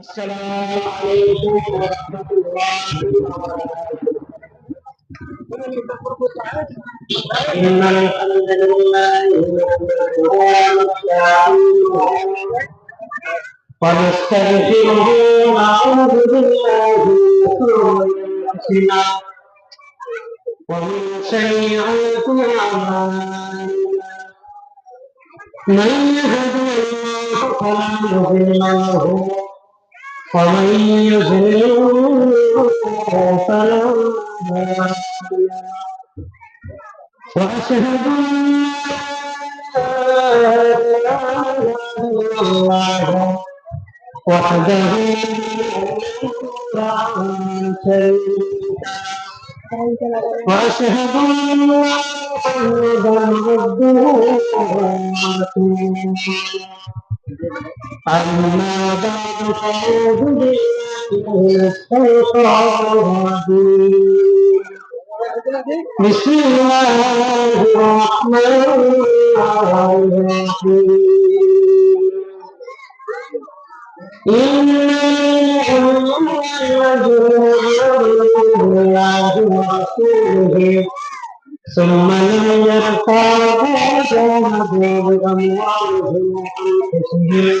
إن الحمد لله ونستعينه ونستغفره ونعوذ بالله من شرور أنفسنا ومن سيئات أعمالنا من يهد الله فلا مضل له ومن يضلل فلا هادي له واشهد ان لا اله الا الله وحده لا شريك له واشهد ان محمدا عبده ورسوله اما بعد فاعوذ بالله من الشيطان الرجيم بسم الله الرحمن الرحيم إن الذين آمنوا بالله ورسوله ثم لم يرتابوا جاهدوا بأموالهم وأنفسهم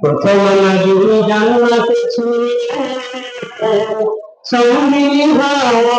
প্রথম নদী জান্নাত সৌমি হাওয়া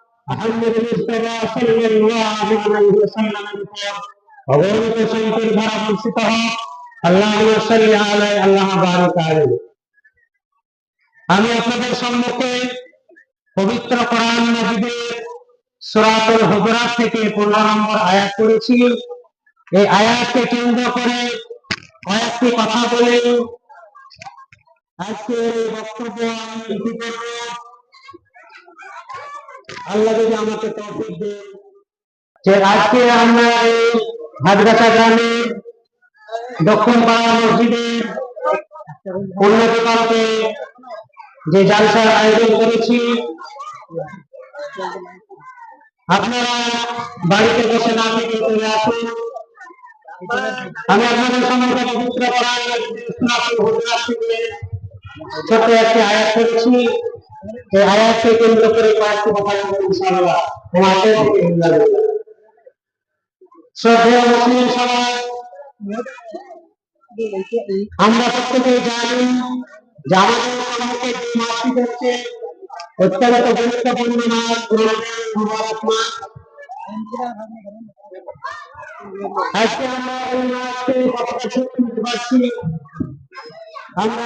বর্ষিত হোক আল্লাহ আমি আপনাদের সম্মুখে পবিত্র কোরআন মাজিদের সূরাতুল হুজুরাত থেকে 15 নম্বর আয়াত পড়েছি। এই আয়াতকে কেন্দ্র করে কয়েকটি কথা বলে আজকে বক্তব্য আমি আল্লাহ যদি আমাকে দেন। যে আজকে আমরা এই গ্রামে দক্ষিণ পাড়া মসজিদের উন্নতিকল্পে যে জালসার আয়োজন করেছি, আপনারা বাড়িতে বসে না থেকে চলে আসুন। আমি আপনাদের সম্মুখে পবিত্র ছোট্ট একটি আয়াত করেছি। এই আয়াতকে কেন্দ্র করে কয়েকটি কথা বলব, ইনশাআল্লাহ। তোমাকে শ্রদ্ধেয় মুসলিম সমাজ, আমরা প্রত্যেকে জানি যে আমাদের সম্মুখে যে মাসটি হচ্ছে অত্যন্ত গুরুত্বপূর্ণ মাস মুবারক মাস আজকে আমরা এই মাসকে ছোট্ট করতে পারছি, আমরা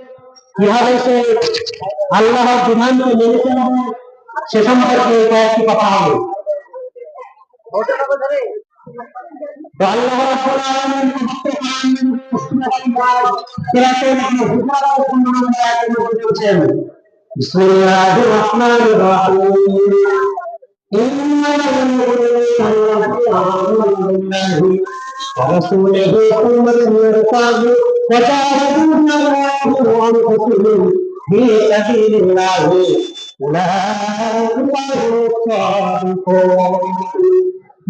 কীভাবে সে আল্লাহর বিধানকে মেনে চলবে সে সম্পর্কে কয়েকটি কথা হবে। তো আল্লাহ রাব্বুল আলামিন ورسوله ثم المرتاب وجاهدون وانفسهم في سبيل الله اولئك هم الصادقون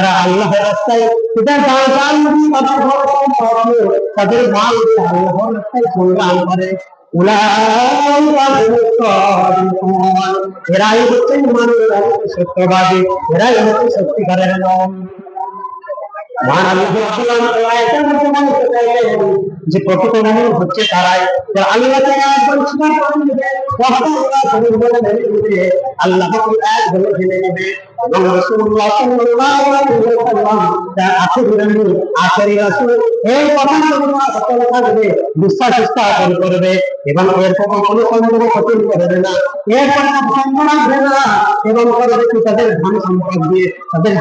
তারা আল্লাহ রাস্তায় এটা বারবার নবী বাবা ভরসা করবে তাদের মাল আল্লাহ রাস্তায় কল্যাণ করে এরাই হচ্ছেন মানুষ সত্যবাদী, এরাই হচ্ছে সত্যিকারের নাম যে প্রকৃত মহল হচ্ছে তারাই। আল্লাহ আল্লাহ এক বলে ফেলে নেবে এবং রাসূলুল্লাহ সাল্লাল্লাহু আলাইহি ওয়াসাল্লাম তার আখেরি নবী আখেরি রাসূল এই তাদের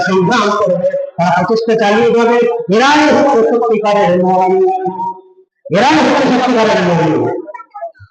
সংগ্রাম করবে তারা প্রচেষ্টা চালিয়ে যাবে এরাই সত্যিকারের মহান। এরাই হচ্ছে সত্যিকারের নাই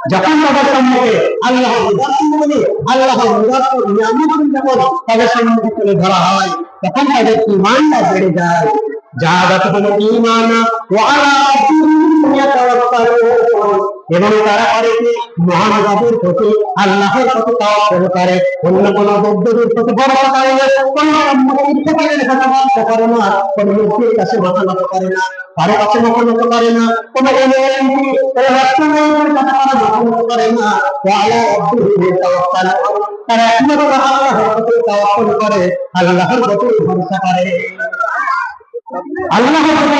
যখন তাদের সম্মুখে আল্লাহ নিদর্শনগুলি আল্লাহ নিদর্শন নিয়ামত যখন তাদের সম্মুখে তুলে ধরা হয়, তখন তাদের ইমানটা বেড়ে যায়। যা যতক্ষণ ইমান এবং তারা করে কি? মহান রবের প্রতি আল্লাহর প্রতি তাওয়াক্কুল করে। অন্য কোনো বৌদ্ধদের প্রতি ভরসা করে না কোনো ইত্তেফাকের কাছে ভরসা করে না, কোনো কাছে মাথা নত না কারও কাছে মাথা নত না আল্লাহর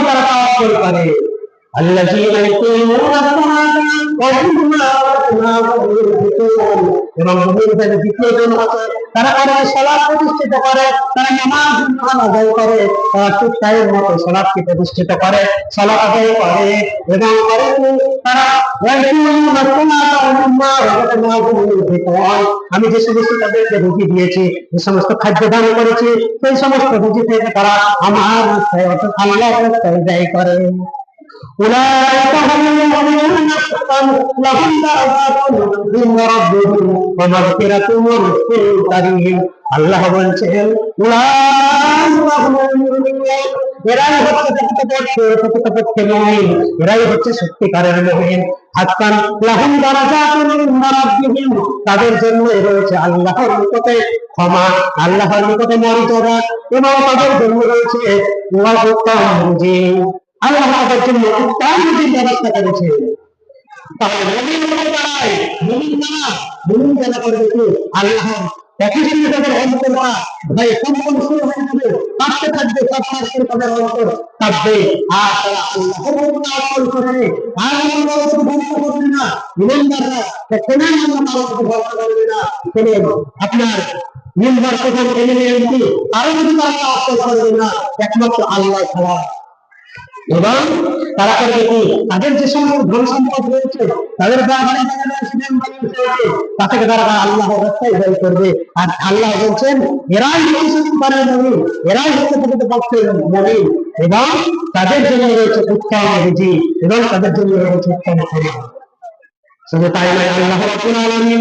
তারা করে। الذين يقيمون الصلاة ومما رزقناهم ينفقون এবং মুমিনদের দ্বিতীয় জন আছে তারা করে সালাত প্রতিষ্ঠিত করে তারা নামাজ আদায় করে তারা ঠিক টাইম মতো সালাতকে প্রতিষ্ঠিত করে সালাত আদায় করে এবং করে কি তারা ওয়াইকুনা সালাত ওয়া রাযাকনাহুম ইউনফিকুন আমি যে সমস্ত তাদেরকে রুটি দিয়েছি যে সমস্ত খাদ্য দান করেছি সেই সমস্ত রুটি থেকে তারা আমার রাস্তায় অর্থাৎ আল্লাহর রাস্তায় ব্যয় করে أولئك هم المؤمنون حقا لهم درجات عند ربهم ومغفرة ورزق كريم আল্লাহ বলছেন উলাইকা হুমুল মুমিনুন এরাই হচ্ছে প্রকৃতপক্ষে প্রকৃতপক্ষে মুমিন এরাই হচ্ছে সত্যিকারের মুমিন হাক্কান লাহুম দারাজাতুন ইনদা রাব্বিহিম তাদের জন্য রয়েছে আল্লাহর নিকটে ক্ষমা আল্লাহর নিকটে মর্যাদা এবং তাদের জন্য রয়েছে ওয়াহুকাম জি আল্লাহ জন্য উত্তম রুটির ব্যবস্থা করেছে থাকবে করে কাঁপবে আর তারা না না। আপনার মিম্বার কোথাও এমএলএ এমপি তারা যদি তারা তাওয়াক্কুল করবে না, একমাত্র আল্লাহ ছাড়া এবং তারা করবে তাদের যে সমস্ত ধন সম্পদ রয়েছে, তাদের তা থেকে তারা আল্লাহ রাস্তায় ব্যয় করবে। আর আল্লাহ বলছেন, এরাই হচ্ছে নবী, এরাই হচ্ছে প্রকৃত পক্ষের নবী। এবং তাদের জন্য রয়েছে উত্তম রুজি এবং তাদের জন্য রয়েছে উত্তম শুধু তাই নয়, আল্লাহ আলামিন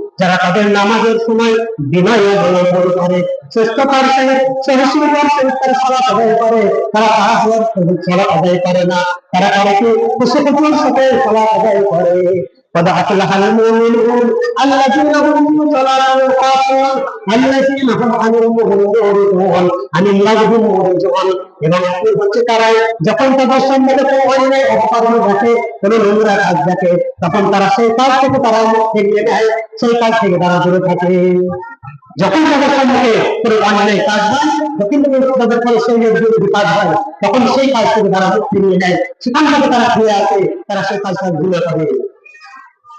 যারা তাদের নামাজের সময় বিনয় অবলম্বন করে শ্রেষ্ঠতার সহিত সহসীমার সহিত তারা সালাত আদায় করে, তারা তাহার সহিত আদায় করে না। তারা কারও কি খুশিখুশির সাথে সালাত আদায় করে। قد أفلح المؤمنون الذين هم في صلاتهم خاشعون الذين هم عن اللغو معرضون عن اللغو معرضون এবং কি হচ্ছে তারাই যখন তাদের সম্বন্ধে কোনো অন্যায় অপকর্ম দেখে কোনো নোংরা কাজ দেখে তখন তারা সেই কাজ থেকে তারা মুখ ফিরিয়ে নেয় সেই কাজ থেকে তারা দূরে থাকে যখন তাদের সম্মুখে কোনো অন্যায় কাজ হয় যখন তাদের কোনো সেই বিরোধী কাজ হয় তখন সেই কাজ থেকে তারা মুখ ফিরিয়ে নেয় সেখান থেকে তারা ফিরে আসে তারা সেই কাজটা ভুলে করে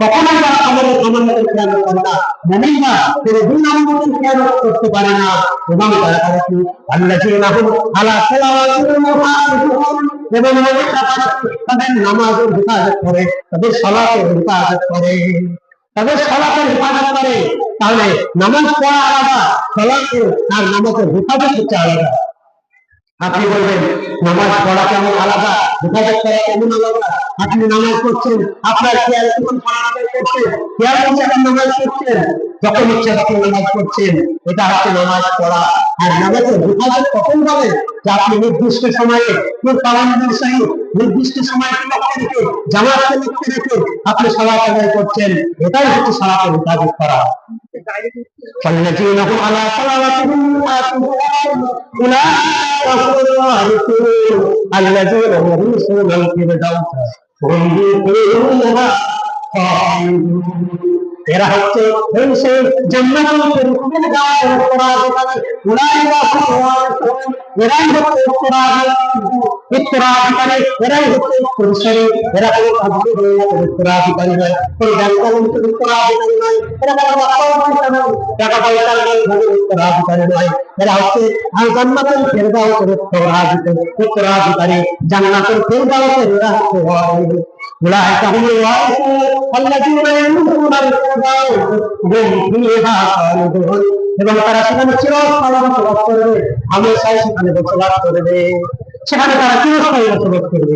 আমাদের না? আমানতের খেয়াল করতে পারে না? এবং তারা তারা কি আল্লাযীনা হুম আলা সালাওয়াতিহিম মুহাফিজুন এবং তাদের নামাজের হেফাজত করে, তাদের হেফাজত করে। তাদের সালাতের হেফাজত করে। তাহলে নামাজ পড়া আলাদা, সালাতের আর নামাজের হেফাজত হচ্ছে আলাদা। আপনি বলবেন, নামাজ পড়া কেমন আলাদা? হেফাজত করা কেমন আলাদা? আপনি নামাজ পড়ছেন, আপনার খেয়াল কেমন পড়াশোনা করছেন খেয়াল করছেন নামাজ পড়ছেন? যখন ইচ্ছা তখন নামাজ পড়ছেন এটা হচ্ছে নামাজ পড়া আর নামাজের হেফাজত কখন হবে যে আপনি নির্দিষ্ট সময়ে কোন পালনের সহিত নির্দিষ্ট সময় লক্ষ্য রেখে জামাতকে লক্ষ্য রেখে আপনি সালাত আদায় করছেন এটাই হচ্ছে সালাতের হেফাজত করা والذين هم على صلواتهم يحافظون أولئك هم الوارثون الذين يرثون الفردوس هم فيها خالدون এরা হচ্ছে এই সেই জান্নাতুল ফিরদৌসের পুরুষেরই এরা হচ্ছে أولئك هم الوارثون الذين يملكون الفردوس هم فيها خالدون এবং তারা সেখানে চিরস্থায়ী বসবাস করবে হামেশাই সেখানে বসবাস করবে সেখানে তারা চিরস্থায়ী বসবাস করবে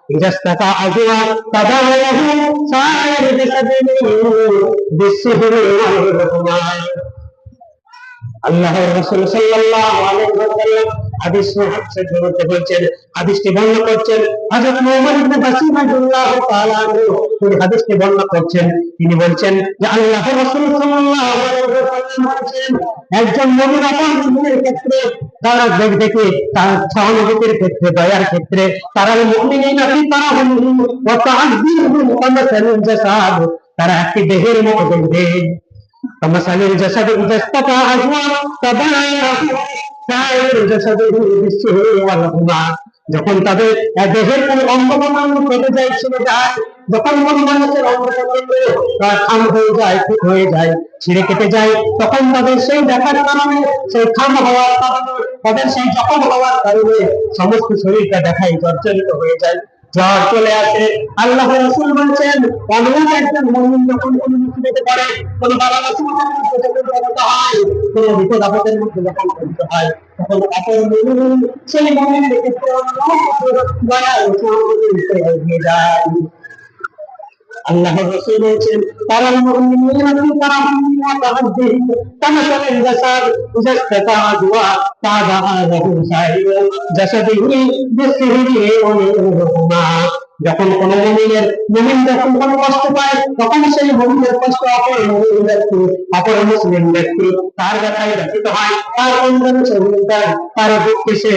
गृहस्थता अजुआ तदवयहु सायरिति सदिनु बिस्सिहिरु আল্লাহ রাসূল সাল্লাল্লাহু আলাইহি ওয়াসাল্লাম হাদিস মুহাক্কাক বলতে বলছেন হাদিসটি বর্ণনা করছেন হযরত নোমান ইবনে বাসিম রাদিয়াল্লাহু তাআলা তিনি হাদিসটি বর্ণনা করছেন। তিনি বলছেন যে আল্লাহ রাসূল সাল্লাল্লাহু আলাইহি ওয়াসাল্লাম বলেছেন একজন নবীর অপরাধের ক্ষেত্রে। তারা দেখ দেখে, তার সহানুভূতির ক্ষেত্রে, দয়ার ক্ষেত্রে, তারা মুমিনিনা ফি তারাহুম ওয়া তা'দিহুম কামাসালিন জাসাদ। তারা একটি দেহের মতো দেখবে কামাসালিন জাসাদ ইজাস্তাতা আজওয়া তাবায়া সাইর জাসাদুহু বিসসুহু ওয়াল যখন তাদের দেহের কোন অঙ্গ কেটে যায়, ছিঁড়ে যায়, যখন কোন মানুষের অঙ্গ হয়ে যায় ঠিক হয়ে যায়, ছিঁড়ে কেটে যায়, তখন তাদের সেই দেখার কারণে, সেই খাম হওয়ার কারণে, তাদের সেই জখম হওয়ার কারণে সমস্ত শরীরটা দেখায় জর্জরিত হয়ে যায়। জ্বর চলে আসে। আল্লাহ রসুল বলছেন এমন একজন মমিন যখন কোন মুসিবতে পড়ে কোন বাবা হয়। কোন বিপদ আপদের মধ্যে যখন পতিত হয়, তখন সেই মমিনের ক্ষেত্রে দয়া সহানুভূতি যায়। আল্লাহ রসুল বলছেন তারা মুমিনিনা ফি তারাহুম ওয়া তাহাদ্দিহিম কামাসাল জাসাদ ইযা ইসতাতাআ দুআ তাদাআ লাহু সাইরু জাসাদিহি বিসিহরি ওয়া নিরহুমা যখন কোন মুমিনের, মুমিন যখন কোনো কষ্ট পায় তখন সেই মুমিনের কষ্ট অপর ব্যক্তি অপর মুসলিম ব্যক্তি তার ব্যথায় ব্যথিত হয়, তার অন্যান্য তার দুঃখে সে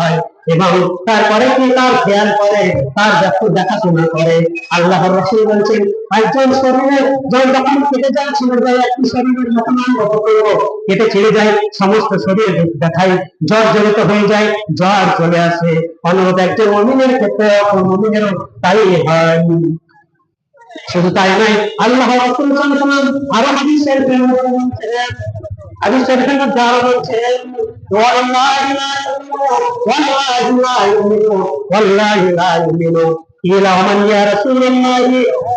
হয় এবং তারপরে কি তার খেয়াল করে, তার দেখো দেখাশোনা করে। আল্লাহ রসুল বলছেন, একজন শরীরে জল যখন কেটে যায় ছিঁড়ে যায় একটি শরীরের যখন অঙ্গ প্রত্যঙ্গ কেটে ছিঁড়ে যায়, সমস্ত শরীর দেখায় জ্বর জড়িত হয়ে যায়, জ্বর চলে আসে। অনুরোধ একজন মমিনের ক্ষেত্রে অপর মমিনেরও তাই হয় শুধু তাই নয় আল্লাহ রসুল সাল্লাল্লাহু আরো হাদিসের প্রেরণা বলছেন হাদিসের প্রেরণা দ্বারা বলছেন والله لا يؤمنون والله لا يؤمنون والله لا يؤمنون قيل ومن يا رسول الله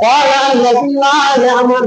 قال الذي لا يعمل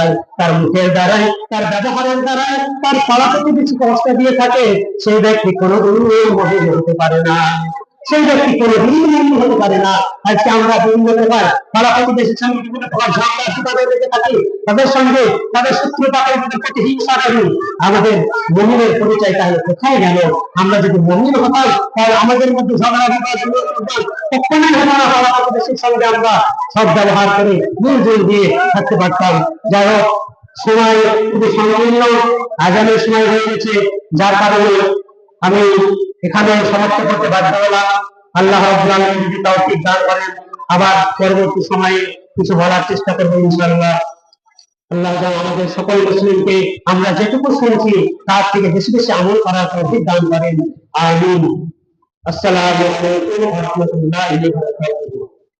দ্বারাই তার মুখের দ্বারাই তার ব্যবহারের দ্বারাই তার পাড়াতে কিছু কষ্ট দিয়ে থাকে, সেই ব্যক্তি কোনো মহিল হতে পারে না। সেই ব্যক্তি হতে পারে না। আজকে আমরা দেশের সঙ্গে বিভিন্ন প্রকার রেখে থাকি তাদের সঙ্গে তাদের করি আমাদের পরিচয় তাহলে কোথায় গেল? আমরা যদি হতাম, তাহলে আমাদের মধ্যে দেশের সঙ্গে আমরা সব ব্যবহার করে দিয়ে থাকতে পারতাম। যাই হোক, সময় খুবই সংকীর্ণ আজানের সময় হয়ে গেছে। যার কারণে আমি এখানে সমাপ্ত করতে বাধ্য হলাম। আল্লাহ যদি করেন, আবার পরবর্তী সময়ে কিছু বলার চেষ্টা করব ইনশাআল্লাহ। আল্লাহ আমাদের সকল মুসলিমকে আমরা যেটুকু শুনছি, তার থেকে বেশি বেশি আমল করার তৌফিক দান করেন। আমিন। আসসালামু আলাইকুম ওয়া রাহমাতুল্লাহি ওয়া বারাকাতুহু।